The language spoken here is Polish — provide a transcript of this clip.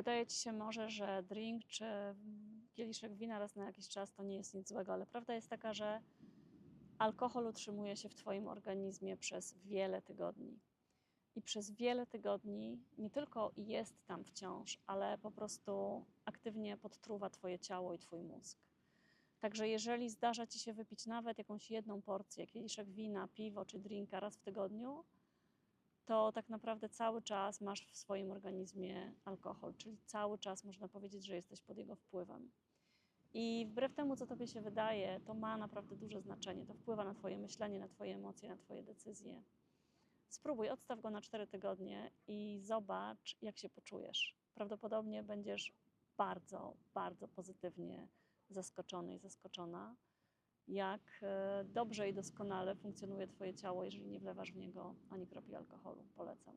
Wydaje ci się może, że drink czy kieliszek wina raz na jakiś czas to nie jest nic złego, ale prawda jest taka, że alkohol utrzymuje się w Twoim organizmie przez wiele tygodni. I przez wiele tygodni nie tylko jest tam wciąż, ale po prostu aktywnie podtruwa Twoje ciało i Twój mózg. Także jeżeli zdarza Ci się wypić nawet jakąś jedną porcję, kieliszek wina, piwo czy drinka raz w tygodniu, to tak naprawdę cały czas masz w swoim organizmie alkohol, czyli cały czas można powiedzieć, że jesteś pod jego wpływem. I wbrew temu, co tobie się wydaje, to ma naprawdę duże znaczenie. To wpływa na twoje myślenie, na twoje emocje, na twoje decyzje. Spróbuj, odstaw go na 4 tygodnie i zobacz, jak się poczujesz. Prawdopodobnie będziesz bardzo, bardzo pozytywnie zaskoczony i zaskoczona, jak e, dobrze i doskonale funkcjonuje Twoje ciało, jeżeli nie wlewasz w niego ani kropli alkoholu. Polecam.